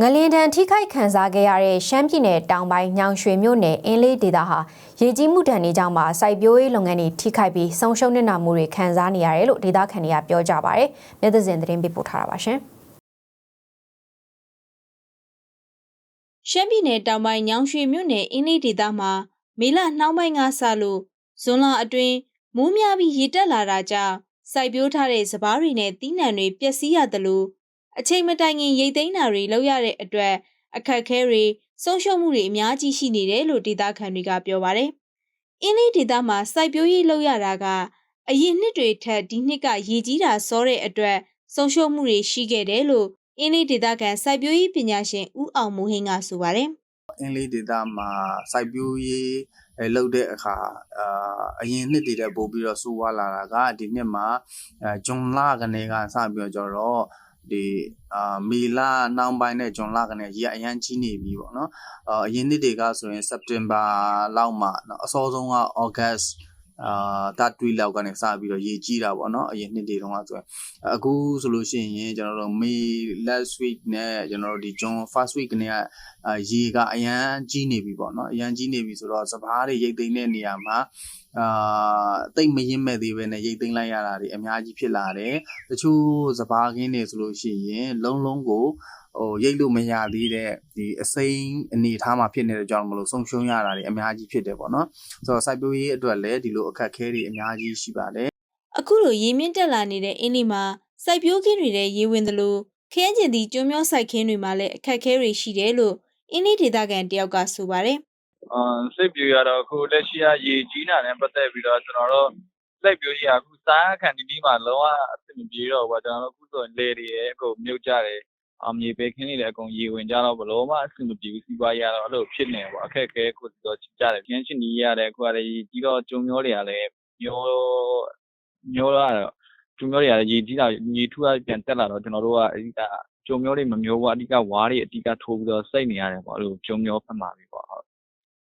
ငလင်တန်ထိခိုက်ခံစားခဲ့ရတဲ့ရှမ်းပြည်နယ်တောင်ပိုင်းညောင်ရွှေမြို့နယ်အင်းလေးဒေသဟာရေကြီးမှုဒဏ်တွေကြောင့်ပါစိုက်ပျိုးရေးလုပ်ငန်းတွေထိခိုက်ပြီးဆုံးရှုံးနေတာမှုတွေခံစားနေရတယ်လို့ဒေသခံတွေကပြောကြပါဗျ။မျက်သစင်သတင်းပေးပို့ထားတာပါရှင်။ရှမ်းပြည်နယ်တောင်ပိုင်းညောင်ရွှေမြို့နယ်အင်းလေးဒေသမှာမေလနှောင်းပိုင်းကစလို့ဇွန်လအတွင်းမိုးများပြီးရေတက်လာတာကြောင့်စိုက်ပျိုးထားတဲ့စပားတွေနဲ့တီးနှံတွေပျက်စီးရတယ်လို့ အချိန်မတိုင်ခင်ရိတ်သိမ်းတာတွေလုပ်ရတဲ့အတွက်အခက်အခဲတွေဆုံးရှုံးမှုတွေအများကြီးရှိနေတယ်လို့ဒေသခံတွေကပြောပါတယ်။အင်းလေးဒေသမှာစိုက်ပျိုးရေးလုပ်ရတာကအရင်နှစ်တွေထက်ဒီနှစ်ကရေကြီးတာစောတဲ့အတွက်ဆုံးရှုံးမှုတွေရှိခဲ့တယ်လို့အင်းလေးဒေသခံစိုက်ပျိုးရေးပညာရှင်ဦးအောင်မိုးဟင်းကဆိုပါတယ်။အင်းလေးဒေသမှာစိုက်ပျိုးရေးအဲလုပ်တဲ့အခါအာအရင်နှစ်တွေတက်ပို့ပြီးတော့စိုးဝါလာတာကဒီနှစ်မှာအဲဂျွန်လကနေကစပြီးတော့ကျတော့ ဒီအာမေလနောက်ပိုင်းနဲ့ဂျွန်လကနေရေအရန်ကြီးနေပြီပေါ့နော်အာအရင်နှစ်တွေကဆိုရင်စက်တင်ဘာလောက်မှာနော်အစောဆုံးကဩဂတ်အာတတ်တွီလောက်ကနေစပြီးတော့ရေကြီးတာပေါ့နော်အရင်နှစ်တွေတုန်းကဆိုရင်အခုဆိုလို့ရှိရင်ကျွန်တော်တို့မေ last week နဲ့ကျွန်တော်တို့ဒီ June first week ကနေကအာရေကအရန်ကြီးနေပြီပေါ့နော်အရန်ကြီးနေပြီဆိုတော့စပားတွေရိတ်သိမ်းတဲ့နေရာမှာ အာတိတ်မရင်မဲ့သေးပဲနဲ့ရိတ်သိမ်းလိုက်ရတာတွေအများကြီးဖြစ်လာတယ်တချို့စပားခင်းတွေဆိုလို့ရှိရင်လုံးလုံးကိုဟိုရိတ်လို့မရသေးတဲ့ဒီအစိမ်းအနေထားမှာဖြစ်နေတဲ့ကြောင့်မလို့ဆုံးရှုံးရတာတွေအများကြီးဖြစ်တယ်ပေါ့နော်ဆိုတော့စိုက်ပျိုးရေးအတွက်လည်းဒီလိုအခက်အခဲတွေအများကြီးရှိပါတယ်အခုလိုရေမြင့်တက်လာနေတဲ့အင်းလီမှာစိုက်ပျိုးခင်းတွေတဲ့ရေဝင်သလိုခရမ်းကျင်သည့်ကျွန်းမျောစိုက်ခင်းတွေမှာလည်းအခက်အခဲတွေရှိတယ်လို့အင်းလီဒေသခံတယောက်ကဆိုပါတယ်အာ စိတ်ပြေရတော့အခုလက်ရှိကရေကြီးတာနဲ့ပတ်သက်ပြီးတော့ကျွန်တော်တို့စိတ်ပြေရအခုစားခံဒီဒီမှာလုံးဝအဆင်မပြေတော့ဘူးကျွန်တော်တို့အခုဆိုလေတွေရဲ့အကုန်မြုပ်ကြတယ်အမြေပဲခင်းနေတယ်အကုန်ရေဝင်ကြတော့ဘလို့မှအဆင်မပြေဘူးစီးပွားရေးရတော့အဲ့လိုဖြစ်နေပေါ့အခက်အခဲကိုတော့ကြကြတယ်ခင်းရှင်ကြီးရတယ်အခုကလည်းကြီးတော့ကျုံမျောတွေကလည်းမျောမျောလာတော့ကျုံမျောတွေကလည်းရေကြီးတာရေထူတာပြန်တက်လာတော့ကျွန်တော်တို့ကအဓိကကျုံမျောတွေမမျောဘူးအဓိကဝါးတွေအဓိကထိုးပြီးတော့စိတ်နေရတယ်ပေါ့အဲ့လိုကျုံမျောဖက်မှာပြီပေါ့ဟုတ်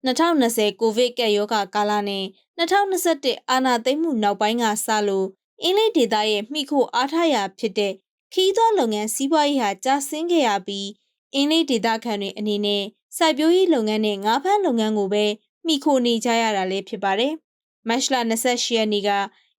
2020ကိုဗစ်ကပ်ရောဂါကာလနဲ့2021အာဏာသိမ်းမှုနောက်ပိုင်းကစလို့အင်းလေးဒေသရဲ့မိခိုအားထားရာဖြစ်တဲ့ခီးသွွားလုပ်ငန်းစီးပွားရေးဟာကျဆင်းခဲ့ရပြီးအင်းလေးဒေသခံတွေအနေနဲ့စိုက်ပျိုးရေးလုပ်ငန်းနဲ့ငါးဖမ်းလုပ်ငန်းကိုပဲမိခိုနေကြရတာလည်းဖြစ်ပါတယ်။မတ်လ28ရက်နေ့က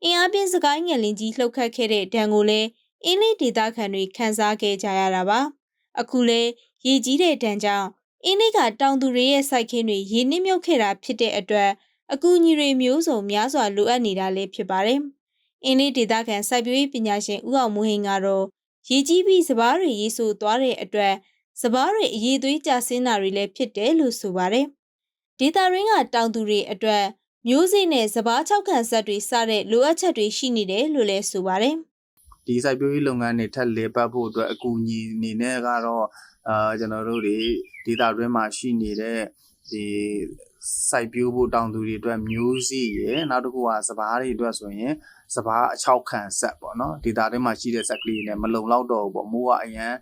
အင်အားပြင်းစကိုင်းငယ်လင်းကြီးလှုပ်ခတ်ခဲ့တဲ့ဒဏ်ကိုလည်းအင်းလေးဒေသခံတွေခံစားခဲ့ကြရတာပါ။အခုလဲရေကြီးတဲ့ဒဏ်ကြောင့် အင်းလေးကတောင်သူတွေရဲ့စိုက်ခင်းတွေရေနစ်မြုပ်ခဲ့တာဖြစ်တဲ့အတွက်အကူအညီတွေမျိုးစုံများစွာလိုအပ်နေတာလည်းဖြစ်ပါတယ်။အင်းလေးဒေသခံစိုက်ပျိုးရေးပညာရှင်ဦးအောင်မိုးဟင်ကတော့ရေကြီးပြီးစပားတွေရေဆိုသွားတဲ့အတွက်စပားတွေအရေးသွေးကျဆင်းတာတွေလည်းဖြစ်တယ်လို့ဆိုပါတယ်။ဒေတာရင်းကတောင်သူတွေအတွက်မျိုးစေ့နဲ့စပား၆ခန့်ဆက်တွေစတဲ့လိုအပ်ချက်တွေရှိနေတယ်လို့လည်းဆိုပါတယ်။ ဒီစိုက်ပျိုးရေးလုပ်ငန်းတွေထက်လေပတ်ဖို့အတွက်အကူအညီအနေနဲ့ကတော့အာကျွန်တော်တို့တွေဒေတာတွင်းမှာရှိနေတဲ့ဒီစိုက်ပျိုးဖို့တောင်သူတွေအတွက်မျိုးစေ့ရယ်နောက်တစ်ခုကစပားတွေအတွက်ဆိုရင်စပားအချောက်ခံဆက်ပေါ့နော်ဒေတာတွင်းမှာရှိတဲ့ဆက်ကလေးတွေနဲ့မလုံလောက်တော့ဘူးပေါ့မိုးကအရန်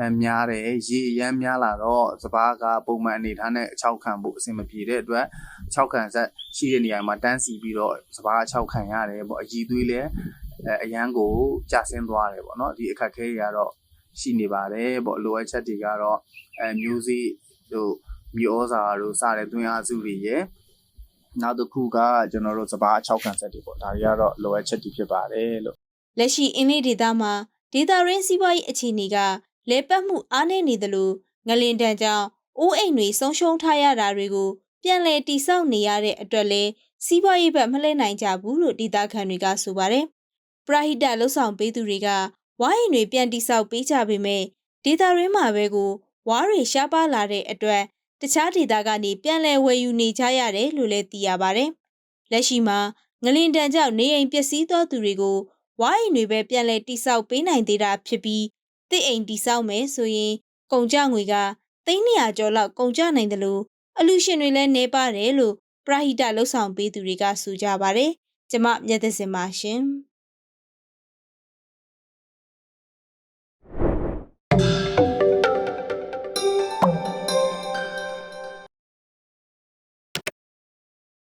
အများတယ်ရေအရန်များလာတော့စပားကပုံမှန်အနေထားနဲ့အချောက်ခံဖို့အဆင်မပြေတဲ့အတွက်အချောက်ခံဆက်ရှိတဲ့နေရာမှာတန်းစီပြီးတော့စပားအချောက်ခံရတယ်ပေါ့အကြီးသွေးလည်း အဲအရန်ကိုကျဆင်းသွားတယ်ပေါ့နော်ဒီအခက်ခဲတွေကတော့ရှိနေပါတယ်ပေါ့လိုအပ်ချက်တွေကတော့အဲမျိုးစေ့တို့မြေဩဇာတို့စတဲ့သွင်းအားစုတွေရယ်နောက်တစ်ခုကကျွန်တော်တို့စပားအချောက်ခံဆက်တွေပေါ့ဒါတွေကတော့လိုအပ်ချက်တွေဖြစ်ပါတယ်လို့လက်ရှိအင်းလေးဒေသမှာဒေသရင်းစီးပွားရေးအခြေအနေကလဲပတ်မှုအားနည်းနေသလိုငလင်တန်ကြောင့်အိုးအိမ်တွေဆုံးရှုံးထားရတာတွေကိုပြန်လည်တိစောက်နေရတဲ့အတွက်လဲစီးပွားရေးဘက်မလှည့်နိုင်ကြဘူးလို့ဒေသခံတွေကဆိုပါတယ်။ ပရာဟိတလှုပ်ဆောင်ပေးသူတွေကဝိုင်းတွေပြန်တိစောက်ပေးကြပေမဲ့ဒေသရင်းမှာပဲကိုဝါးတွေရှားပါလာတဲ့အတွက်တခြားဒေသကနေပြန်လည်ဝယ်ယူနေကြရတယ်လို့လည်းသိရပါတယ်။လက်ရှိမှာငလင်တန်ကြောင့်နေအိမ်ပျက်စီးသောသူတွေကိုဝိုင်းတွေပဲပြန်လည်တိစောက်ပေးနိုင်သေးတာဖြစ်ပြီးတစ်အိမ်တိစောက်မယ်ဆိုရင်ကုန်ကြငွေက300ကျော်လောက်ကုန်ကြနိုင်တယ်လို့အလူရှင်တွေလည်းနေပါတယ်လို့ပရာဟိတလှုပ်ဆောင်ပေးသူတွေကဆိုကြပါတယ်။ကျမမျက်သစင်ပါရှင်။